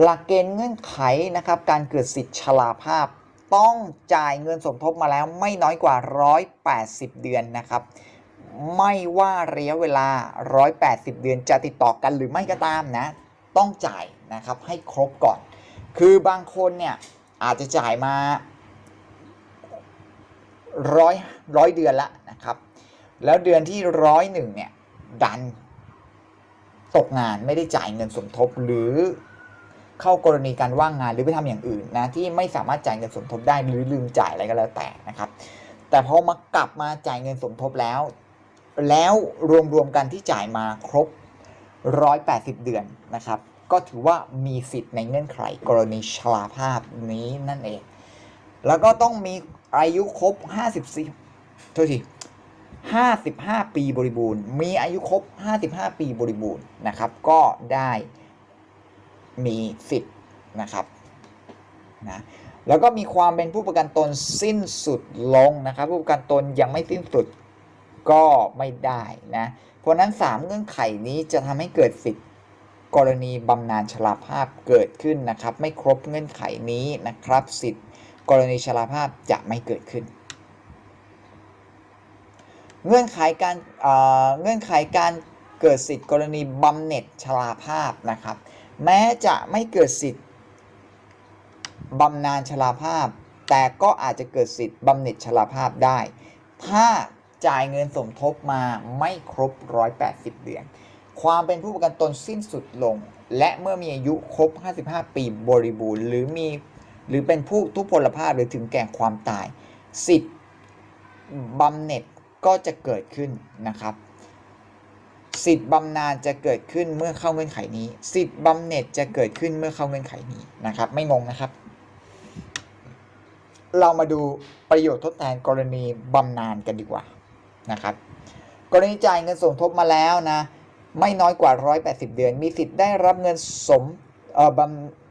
หลักเกณฑ์เงื่อนไขนะครับการเกิดสิทธิ์ชราภาพ ต้องจ่ายเงินสมทบมาแล้วไม่น้อยกว่า 180 เดือนนะครับไม่ว่าระยะเวลา 180 เดือนจะติดต่อกันหรือไม่ก็ตามนะ ต้องจ่ายนะครับให้ครบก่อน คือบางคนเนี่ยอาจจะจ่ายมาร้อยร้อยเดือนละนะครับ แล้วเดือนที่ร้อยหนึ่งเนี่ยดันตกงานไม่ได้จ่ายเงินสมทบหรือ เข้ากรณีการว่างงานหรือไปทำอย่างอื่นนะที่ไม่สามารถจ่ายเงินสมทบได้หรือลืมจ่ายอะไรก็แล้วแต่นะครับ แต่พอมากลับมาจ่ายเงินสมทบแล้ว แล้วรวมๆกันที่จ่ายมาครบ 180 เดือนนะครับ ก็ถือว่ามีสิทธิ์ในเงื่อนไขกรณีชราภาพนี้นั่นเอง แล้วก็ต้องมีอายุครบ 54โทษที55 ปีบริบูรณ์ มีอายุครบ 55 ปีบริบูรณ์นะครับ ก็ได้ มีสิทธิ์นะครับนะแล้วก็มีความเป็นผู้ประกันตนสิ้นสุดลงนะครับ ผู้ประกันตนยังไม่สิ้นสุดก็ไม่ได้นะเพราะนั้น 3 เงื่อนไขนี้จะทำให้เกิดสิทธิ์กรณีบำนาญชราภาพเกิดขึ้นนะครับ ไม่ครบเงื่อนไขนี้นะครับ สิทธิ์กรณีชราภาพจะไม่เกิดขึ้น เงื่อนไขการเเงื่อนไขการเกิดสิทธิ์กรณีบำเหน็จชราภาพนะครับ แม้จะไม่เกิดสิทธิ์บำนาญชราภาพ แต่ก็อาจจะเกิดสิทธิ์บำเหน็จชราภาพได้ ถ้าจ่ายเงินสมทบมาไม่ครบ 180 เดือน ความเป็นผู้ประกันตนสิ้นสุดลง และเมื่อมีอายุครบ 55 ปีบริบูรณ์หรือมีหรือเป็นผู้ทุพพลภาพหรือถึงแก่ความตาย สิทธิ์บำเหน็จก็จะเกิดขึ้นนะครับ สิทธิ์บำนาญจะเกิดขึ้นเมื่อเข้าเงื่อนไขนี้ สิทธิ์บำเหน็จจะเกิดขึ้นเมื่อเข้าเงื่อนไขนี้นะครับ ไม่งงนะครับ เรามาดูประโยชน์ทดแทนกรณีบำนาญกันดีกว่านะครับกรณีจ่ายเงินสมทบมาแล้วนะ ไม่น้อยกว่า 180 เดือน มีสิทธิ์ได้รับเงินสมเอ่อบ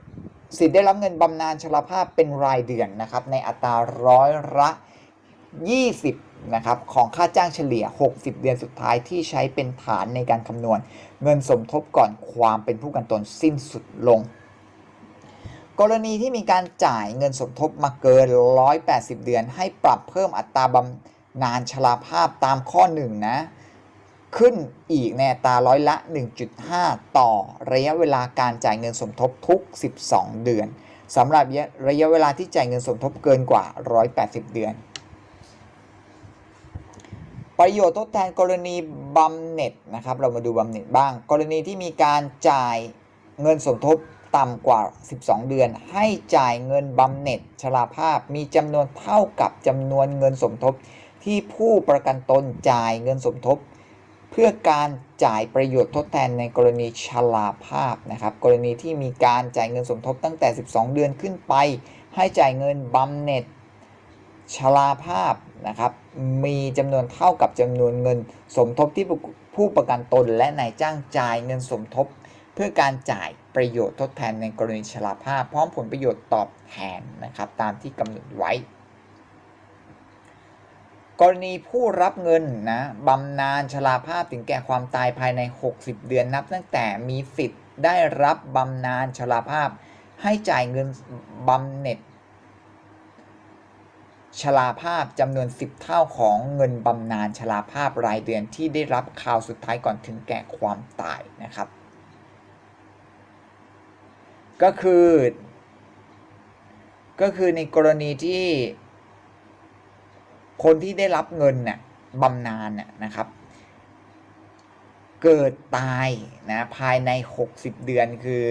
ำสิทธิ์ได้รับเงินบำนาญชราภาพเป็นรายเดือนนะครับ ในอัตราร้อยละ 20 นะครับของค่าจ้างเฉลี่ย 60 เดือนสุดท้ายที่ใช้เป็นฐานในการคำนวณ เงินสมทบก่อนความเป็นผู้กันตนสิ้นสุดลง กรณีที่มีการจ่ายเงินสมทบมาเกิน 180 เดือน ให้ปรับเพิ่มอัตราบำนาญชราภาพตามข้อ 1 นะ ขึ้นอีกในตาร้อยละ 1.5 ต่อระยะเวลาการจ่ายเงินสมทบทุก 12 เดือนสำหรับระยะเวลาที่จ่ายเงินสมทบเกินกว่า 180 เดือน ประโยชน์ทดแทนกรณีบำเหน็จนะครับ เรามาดูบำเหน็จบ้าง กรณีที่มีการจ่ายเงินสมทบต่ำกว่า 12 เดือน ให้จ่ายเงินบำเหน็จชราภาพ มีจำนวนเท่ากับจำนวนเงินสมทบ ที่ผู้ประกันตนจ่ายเงินสมทบ เพื่อการจ่ายประโยชน์ทดแทนในกรณีชราภาพนะครับ กรณีที่มีการจ่ายเงินสมทบตั้งแต่ 12 เดือนขึ้นไป ให้จ่ายเงินบำเหน็จ ชราภาพนะครับ มีจำนวนเท่ากับจำนวนเงินสมทบที่ผู้ประกันตนและนายจ้างจ่ายเงินสมทบ เพื่อการจ่ายประโยชน์ทดแทนในกรณีชราภาพ พร้อมผลประโยชน์ตอบแทนนะครับตามที่กำหนดไว้ กรณีผู้รับเงินนะบำนาญชราภาพถึงแก่ความตายภายใน 60 เดือนนับ ตั้งแต่มีสิทธิ์ได้รับบำนาญชราภาพ ให้จ่ายเงินบำเหน็จ ชราภาพจำนวน 10 เท่าของเงินบำนาญชราภาพรายเดือนที่ได้รับข่าวสุดท้ายก่อนถึงแก่ความตายนะครับ ก็คือ ก็คือในกรณีที่ คนที่ได้รับเงินน่ะบำนาญน่ะนะครับ เกิดตายนะภายใน 60 เดือนคือ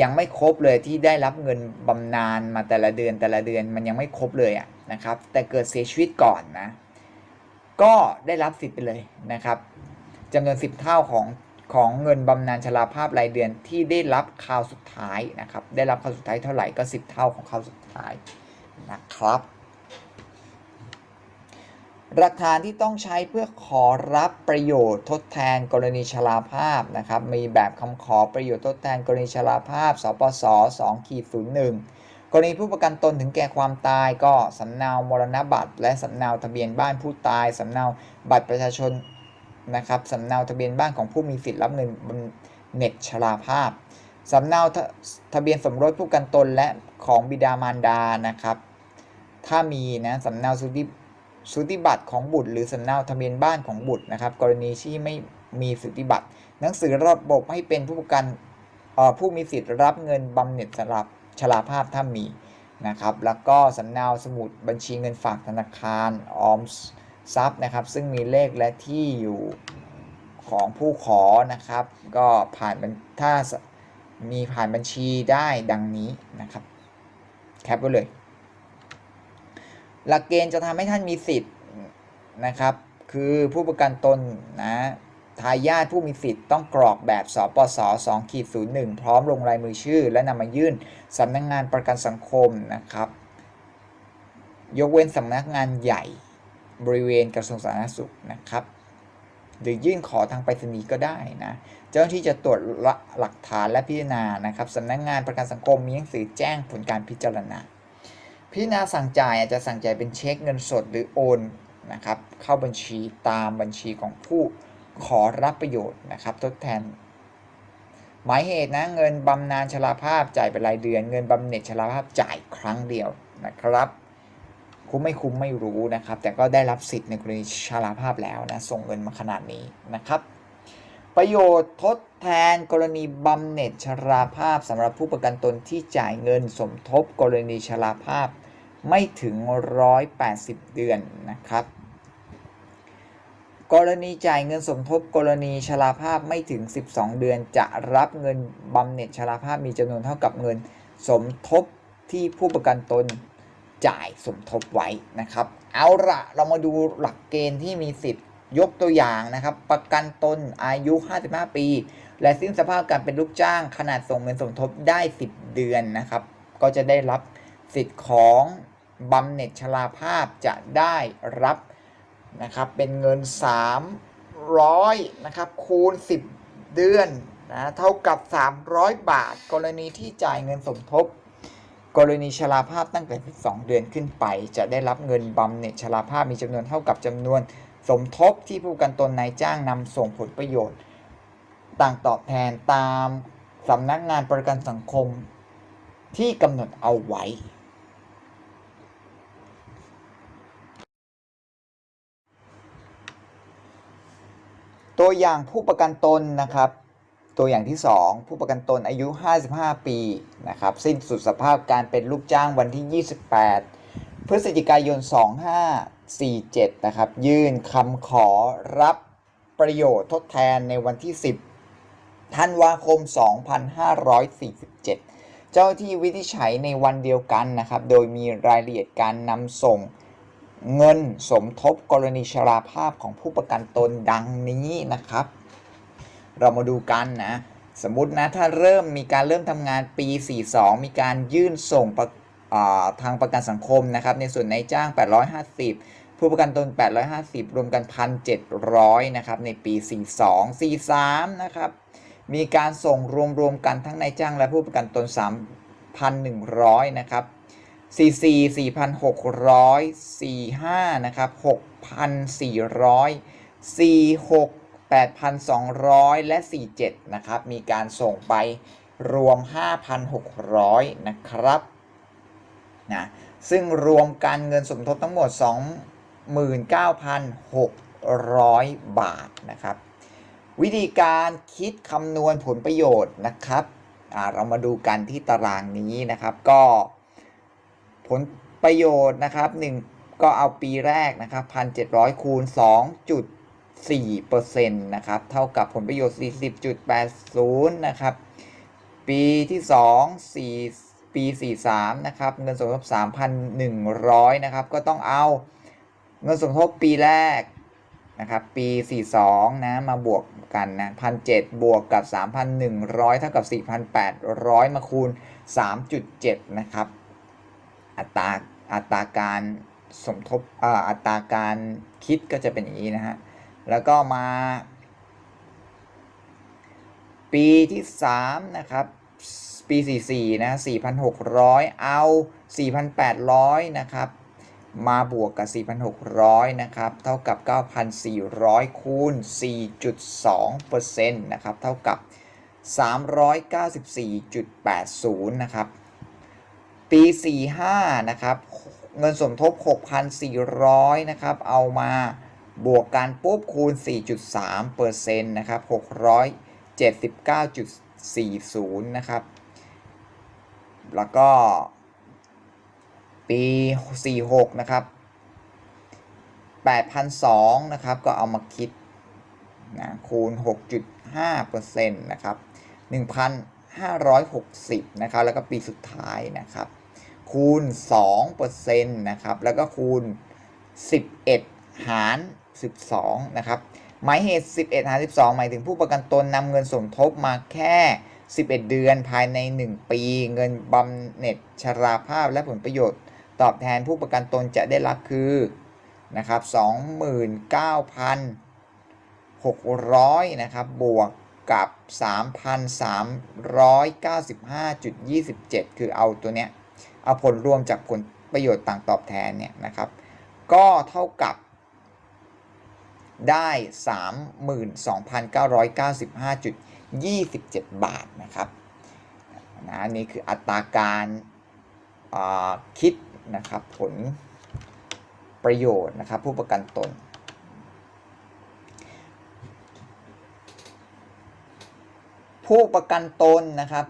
ยังไม่ครบเลยที่ได้รับเงินบำนาญมาแต่ละเดือนแต่ละเดือนมันยังไม่ครบเลยอะ นะครับ แต่เกิดเสียชีวิตก่อนนะ ก็ได้รับสิทธิ์ไปเลยนะครับจำนวน 10 เท่าของของเงินบำนาญชราภาพรายเดือนที่ได้รับคราวสุดท้ายนะครับ ได้รับคราวสุดท้ายเท่าไหร่ก็ 10 เท่าของคราวสุดท้ายนะครับหลักฐานที่ต้องใช้เพื่อขอรับประโยชน์ทดแทนกรณีชราภาพนะครับ มีแบบคำขอประโยชน์ทดแทนกรณีชราภาพ สปส2ขีด01 กรณีผู้ประกันตนถึงแก่ความตายก็สำเนามรณบัตร และสำเนาทะเบียนบ้านผู้ตายสำเนาบัตรประชาชนนะครับสำเนาทะเบียนบ้านของผู้มีสิทธิ์รับเงินบำเหน็จชราภาพสำเนาทะเบียนสมรสผู้กันตนและของบิดามารดานะครับ ถ้ามีนะสำเนาสุติสุติบัตรของบุตร หรือสำเนาทะเบียนบ้านของบุตรนะครับ กรณีที่ไม่มีสุติบัตร หนังสือระบบให้เป็นผู้ประกันผู้มีสิทธิ์รับเงินบำเหน็จสำหรับ ชราภาพถ้ามีนะครับ แล้วก็สำเนาสมุดบัญชีเงินฝากธนาคารออมทรัพย์นะครับ ซึ่งมีเลขและที่อยู่ของผู้ขอนะครับ ก็ผ่านบัญถ้ามีผ่านบัญชีได้ดังนี้นะครับ แคปไว้เลย หลักเกณฑ์จะทำให้ท่านมีสิทธิ์นะครับ คือผู้ประกันตนนะ ทายาทผู้มีสิทธิ์ต้องกรอกแบบสปส2ขีด01 พร้อมลงลายมือชื่อ และนำมายื่นสำนักงงานประกันสังคมนะครับ ยกเว้นสำนักงานใหญ่บริเวณกระทรวงสาธารณสุขนะครับ หรือยื่นขอทางไปรษณีย์ก็ได้นะ เจ้าหน้าที่จะตรวจหลักฐานและพิจารณานะครับสำนักงานประกันสังคมมีหนังสือแจ้งผลการพิจารณา พิจารณาสั่งจ่ายอาจจะสั่งจ่ายเป็นเช็คเงินสดหรือโอนนะครับเข้าบัญชีตามบัญชีของผู้ ขอรับประโยชน์นะครับ ทดแทน หมายเหตุนะเงินบำนาญชราภาพจ่ายเป็นรายเดือน เงินบำเหน็จชราภาพจ่ายครั้งเดียวนะครับคุ้มไม่คุ้มไม่รู้นะครับ แต่ก็ได้รับสิทธิ์ในกรณีชราภาพแล้วนะส่งเงินมาขนาดนี้นะครับ ประโยชน์ทดแทนกรณีบำเหน็จชราภาพสำหรับผู้ประกันตนที่จ่ายเงินสมทบกรณีชราภาพไม่ถึง 180 เดือนนะครับ กรณีจ่ายเงินสมทบกรณีชราภาพไม่ถึง 12 เดือน จะรับเงินบำเหน็จชราภาพมีจำนวนเท่ากับเงินสมทบที่ผู้ประกันตนจ่ายสมทบไว้นะครับ เอาละเรามาดูหลักเกณฑ์ที่มีสิทธิ์ยกตัวอย่างนะครับ ประกันตนอายุ 55 ปี และสิ้นสภาพการเป็นลูกจ้าง ขนาดส่งเงินสมทบได้ 10 เดือนนะครับ ก็จะได้รับสิทธิ์ของบำเหน็จชราภาพจะได้รับ นะครับเป็นเงิน 300นะครับคูณ 10 เดือนนะเท่ากับ 300 บาท กรณีที่จ่ายเงินสมทบ กรณีชราภาพตั้งแต่ 12 เดือนขึ้นไป จะได้รับเงินบำเหน็จชราภาพมีจำนวนเท่ากับจำนวนสมทบที่ผู้กันตนนายจ้างนำส่งผลประโยชน์ ต่างตอบแทนตามสำนักงานประกันสังคมที่กำหนดเอาไว้ ตัวอย่างผู้ประกันตนนะครับ ตัวอย่างที่ 2 ผู้ประกันตนอายุ 55 ปีนะครับสิ้นสุดสภาพการเป็นลูกจ้างวันที่ 28 พฤศจิกายน 2547 นะครับ ยื่นคำขอรับประโยชน์ทดแทนในวันที่ 10 ธันวาคม 2547 เจ้าที่วินิจฉัยในวันเดียวกันนะครับ โดยมีรายละเอียดการนำส่ง เงินสมทบกรณีชราภาพของผู้ประกันตนดังนี้นะครับ เรามาดูกันนะ สมมตินะถ้าเริ่มมีการเริ่มทำงานปี 42 มีการยื่นส่งทางประกันสังคมนะครับ ในส่วนนายจ้าง 850 ผู้ประกันตน 850 รวมกัน 1,700 นะครับ ในปี 42 43 นะครับ มีการส่งรวมๆกันทั้งนายจ้างและผู้ประกันตน 3,100 นะครับ 44 4,600 45 นะครับ 6,400 46 8,200 และ47นะครับ มีการส่งไปรวม 5,600 นะครับนะซึ่งรวมกันเงินสมทบทั้งหมด 29,600 บาทนะครับ วิธีการคิดคำนวณผลประโยชน์นะครับเรามาดูกันที่ตารางนี้นะครับก็ ผลประโยชน์นะครับ1ก็เอาปีแรกนะครับ1,700คูณ2.4%นะครับ เท่ากับผลประโยชน์ 40.80 นะครับ ปีที่ 2 4 ปี 43 นะครับ เงินสมทบ 3,100 นะครับ ก็ต้องเอาเงินสมทบปีแรกนะครับ ปี 42 นะ มาบวกกันนะ1,700บวกกับ 3,100 เท่ากับ 4,800 มาคูณ 3.7 นะครับ อัตราอัตราการสมทบอ,อัตราการคิดก็จะเป็นอย่างนี้นะฮะ แล้วก็มา ปีที่ 3 นะครับ ปี 44 นะ 4,600 เอา 4,800 นะครับ มาบวกกับ 4,600 นะครับ เท่ากับ 9,400 คูณ 4.2%นะครับ เท่ากับ 394.80 นะครับ ปี 45 นะครับ เงินสมทบ 6,400 นะครับ เอามาบวกกันปุ๊บคูณ 4.3เปอร์เซ็นต์นะครับ 679.40 นะครับ แล้วก็ ปี 46 นะครับ8,200นะครับ ก็เอามาคิดนะคูณ 6.5เปอร์เซ็นต์นะครับ1,560 นะครับ แล้วก็ปีสุดท้ายนะครับ คูณ2เปอร์เซ็นต์นะครับ แล้วก็คูณ 11 หาร 12 นะครับ หมายเหตุ 11 หาร 12 หมายถึงผู้ประกันตนนำเงินสมทบมาแค่ 11 เดือนภายใน 1 ปี เงินบำเหน็จชราภาพและผลประโยชน์ ตอบแทนผู้ประกันตนจะได้รับคือนะครับ29,600 นะครับ บวกกับ 3,395.27 คือเอาตัวเนี้ย เอาผลรวมจากผลประโยชน์ต่างตอบแทนเนี่ยนะครับ ก็เท่ากับได้ 32,995.27 บาทนะครับนะอันนี่คืออัตราการาคิดนะครับผลประโยชน์นะครับผู้ประกันตน ผู้ประกันตนนะครับ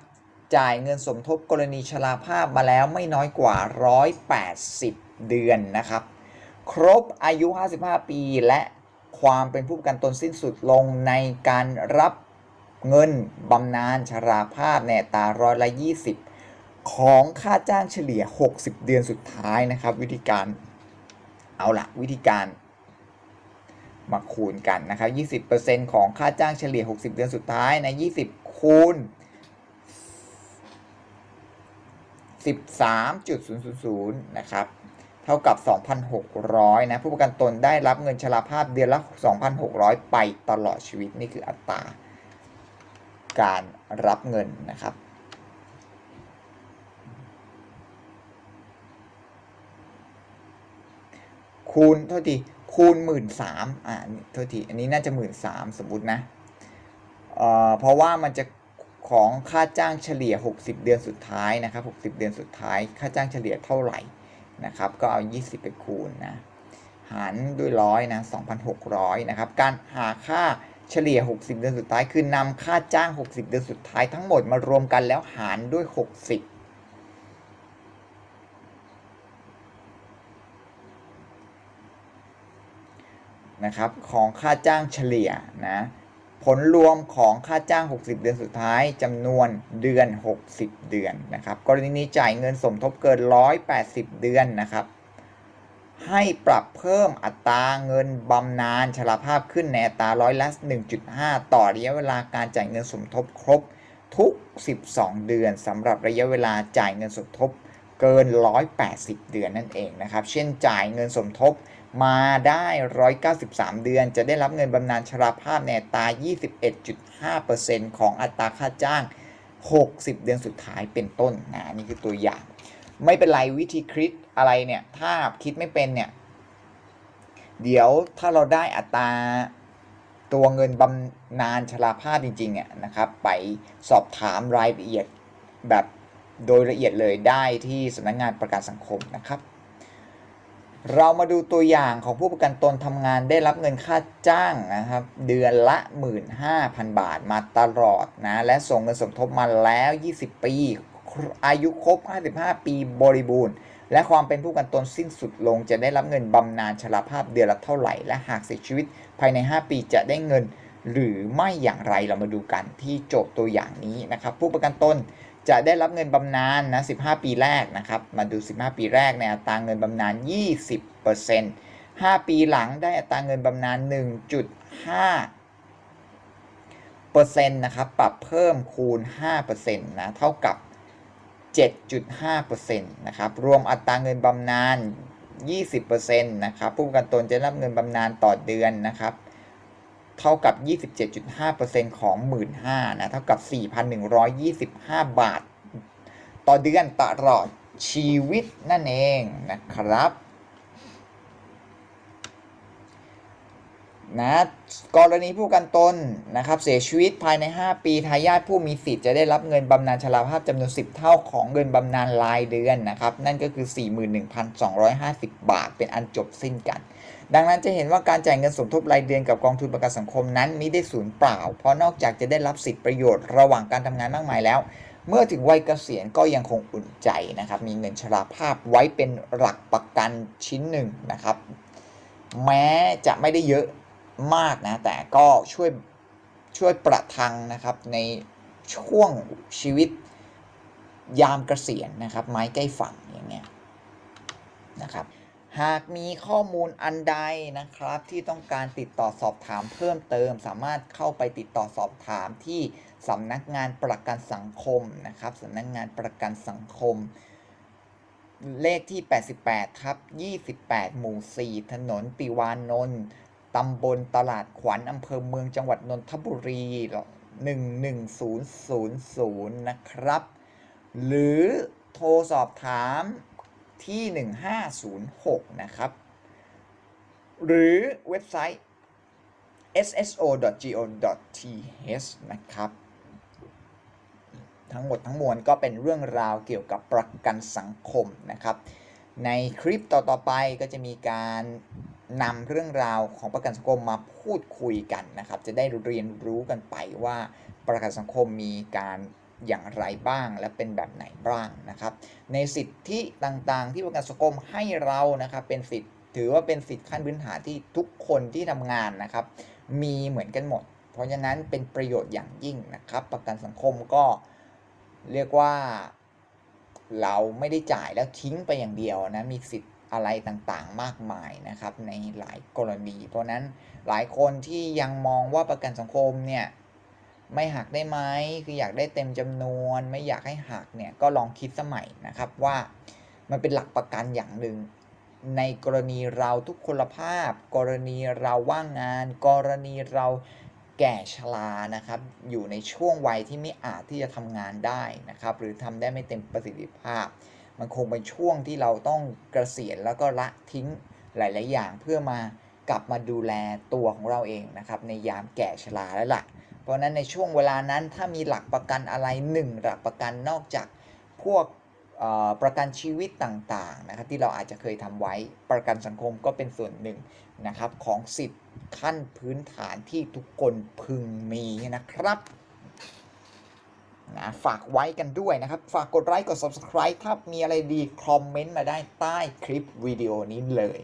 จ่ายเงินสมทบกรณีชราภาพมาแล้วไม่น้อยกว่า 180 เดือนนะครับ ครบอายุ 55 ปีและความเป็นผู้ประกันตนสิ้นสุดลงในการรับเงินบำนาญชราภาพในตาร้อยละ 20 ของค่าจ้างเฉลี่ย 60 เดือนสุดท้ายนะครับ วิธีการเอาละวิธีการมาคูณกันนะครับ 20%ของค่าจ้างเฉลี่ย 60 เดือนสุดท้ายใน20 คูณ 13.000 นะครับ เท่ากับ 2,600 นะ ผู้ประกันตนได้รับเงินชราภาพเดือนละ 2,600 ไปตลอดชีวิต นี่คืออัตราการรับเงินนะครับคูณเท่าทีคูณหมื่นสามอ่าโทษทีอันนี้น่าจะหมื่นสามสมมตินะเอ่อเพราะว่ามันจะ ของค่าจ้างเฉลี่ย 60 เดือนสุดท้ายนะครับ 60 เดือนสุดท้าย ค่าจ้างเฉลี่ยเท่าไหร่นะครับ ก็เอา 20 ไปคูณนะ หารด้วยร้อยนะ 2,600 นะครับ การหาค่าเฉลี่ย 60 เดือนสุดท้าย คือนำค่าจ้าง 60 เดือนสุดท้ายทั้งหมดมารวมกันแล้วหารด้วย 60นะครับของค่าจ้างเฉลี่ยนะ ผลรวมของค่าจ้าง 60 เดือนสุดท้ายจำนวนเดือน 60 เดือนนะครับ กรณีนี้จ่ายเงินสมทบเกิน 180 เดือนนะครับ ให้ปรับเพิ่มอัตราเงินบำนาญชราภาพขึ้นในอัตราร้อยละ 1.5 ต่อระยะเวลาการจ่ายเงินสมทบครบทุก 12 เดือนสำหรับระยะเวลาจ่ายเงินสมทบเกิน 180 เดือนนั่นเองนะครับ เช่นจ่ายเงินสมทบ มาได้ 193 เดือน จะได้รับเงินบำนาญชราภาพในตา 21.5%ของอัตราค่าจ้าง 60 เดือนสุดท้ายเป็นต้นนะนี่คือตัวอย่าง ไม่เป็นไรวิธีคิดอะไรเนี่ย ถ้าคิดไม่เป็นเนี่ย เดี๋ยวถ้าเราได้อัตราตัวเงินบำนาญชราภาพจริงๆเนี่ยนะครับ ไปสอบถามรายละเอียดแบบโดยละเอียดเลยได้ที่สำนักงานประกันสังคมนะครับ เรามาดูตัวอย่างของผู้ประกันตนทำงานได้รับเงินค่าจ้างนะครับ เดือนละ 15,000 บาทมาตลอดนะ และส่งเงินสมทบมาแล้ว 20 ปี อายุครบ 55 ปีบริบูรณ์ และความเป็นผู้ประกันตนสิ้นสุดลง จะได้รับเงินบำนาญชราภาพเดือนละเท่าไหร่ และหากเสียชีวิตภายใน 5 ปีจะได้เงินหรือไม่อย่างไรเรามาดูกันที่โจทย์ตัวอย่างนี้นะครับ ผู้ประกันตน จะได้รับเงินบำนาญนะ 15 ปีแรกนะครับ มาดู 15 ปีแรกในอัตราเงินบำนาญ 20% 5 ปีหลังได้อัตราเงินบำนาญ 1.5 เปอร์เซ็นต์นะครับ ปรับเพิ่มคูณ5%นะ เท่ากับ 7.5%นะครับ รวมอัตราเงินบำนาญ 20%นะครับ ผู้ประกันตนจะรับเงินบำนาญต่อเดือนนะครับ เท่ากับ 27.5%ของ 15,000นะเท่ากับ 4,125 บาท ต่อเดือนตลอดชีวิตนั่นเองนะครับ นะกรณีผู้กันตนนะครับเสียชีวิตภายใน 5 ปีทายาทผู้มีสิทธิ์จะได้รับเงินบำนาญชราภาพจำนวน 10 เท่าของเงินบำนาญรายเดือนนะครับนั่นก็คือ 41,250 บาท เป็นอันจบสิ้นกัน ดังนั้นจะเห็นว่าการจ่ายเงินสมทบรายเดือนกับกองทุนประกันสังคมนั้นมิได้สูญเปล่า เพราะนอกจากจะได้รับสิทธิประโยชน์ระหว่างการทำงานมากมายแล้ว เมื่อถึงวัยเกษียณก็ยังคงอุ่นใจนะครับมีเงินชราภาพไว้เป็นหลักประกันชิ้นหนึ่งนะครับแม้จะไม่ได้เยอะ มากนะ แต่ก็ช่วยช่วยประทังนะครับในช่วงชีวิตยามเกษียณนะครับ ไม้ใกล้ฝั่งอย่างเงี้ยนะครับ หากมีข้อมูลอันใดนะครับ ที่ต้องการติดต่อสอบถามเพิ่มเติม สามารถเข้าไปติดต่อสอบถามที่สำนักงานประกันสังคมนะครับสำนักงานประกันสังคม เลขที่ 88ทับ28 หมู่ 4 ถนนติวานนท์ ตำบลตลาดขวัญอำเภอเมืองจังหวัดนนทบุรี 11000 นะครับ หรือโทรสอบถามที่ 1506 นะครับ หรือเว็บไซต์ sso.go.th นะครับ ทั้งหมดทั้งมวลก็เป็นเรื่องราวเกี่ยวกับประกันสังคมนะครับ ในคลิปต่อ ๆ ไปก็จะมีการ นำเรื่องราวของประกันสังคมมาพูดคุยกันนะครับ จะได้เรียนรู้กันไปว่าประกันสังคมมีการอย่างไรบ้างและเป็นแบบไหนบ้างนะครับ ในสิทธิต่างๆ ที่ประกันสังคมให้เรานะครับ เป็นสิทธิถือว่าเป็นสิทธิขั้นพื้นฐานที่ทุกคนที่ทำงานนะครับ มีเหมือนกันหมด เพราะฉะนั้นเป็นประโยชน์อย่างยิ่งนะครับ ประกันสังคมก็เรียกว่าเราไม่ได้จ่ายแล้วทิ้งไปอย่างเดียวนะมีสิทธิ อะไรต่างๆมากมายนะครับ ในหลายกรณี เพราะนั้นหลายคนที่ยังมองว่าประกันสังคมเนี่ยไม่หักได้ไหมคืออยากได้เต็มจำนวน ไม่อยากให้หักเนี่ยก็ลองคิดสมัยนะครับว่ามันเป็นหลักประกันอย่างหนึ่งในกรณีเราทุกคนภาพ กรณีเราว่างงาน กรณีเราแก่ชรานะครับ อยู่ในช่วงวัยที่ไม่อาจที่จะทำงานได้นะครับ หรือทำได้ไม่เต็มประสิทธิภาพ มันคงเป็นช่วงที่เราต้องเกษียณแล้วก็ละทิ้งหลาย ๆ อย่างเพื่อมากลับมาดูแลตัวของเราเองนะครับ ในยามแก่ชราแล้วล่ะ เพราะฉะนั้นในช่วงเวลานั้นถ้ามีหลักประกันอะไรหนึ่งหลักประกันนอกจากพวกเอ่อประกันชีวิตต่าง ๆ นะครับที่เราอาจจะเคยทำไว้ประกันสังคมก็เป็นส่วนหนึ่งนะครับของสิทธิ์ขั้นพื้นฐานที่ทุกคนพึงมีนะครับ นะฝากไว้กันด้วยนะครับ ฝากกดไลค์กด subscribe ถ้ามีอะไรดี คอมเมนต์มาได้ใต้คลิปวิดีโอนี้เลย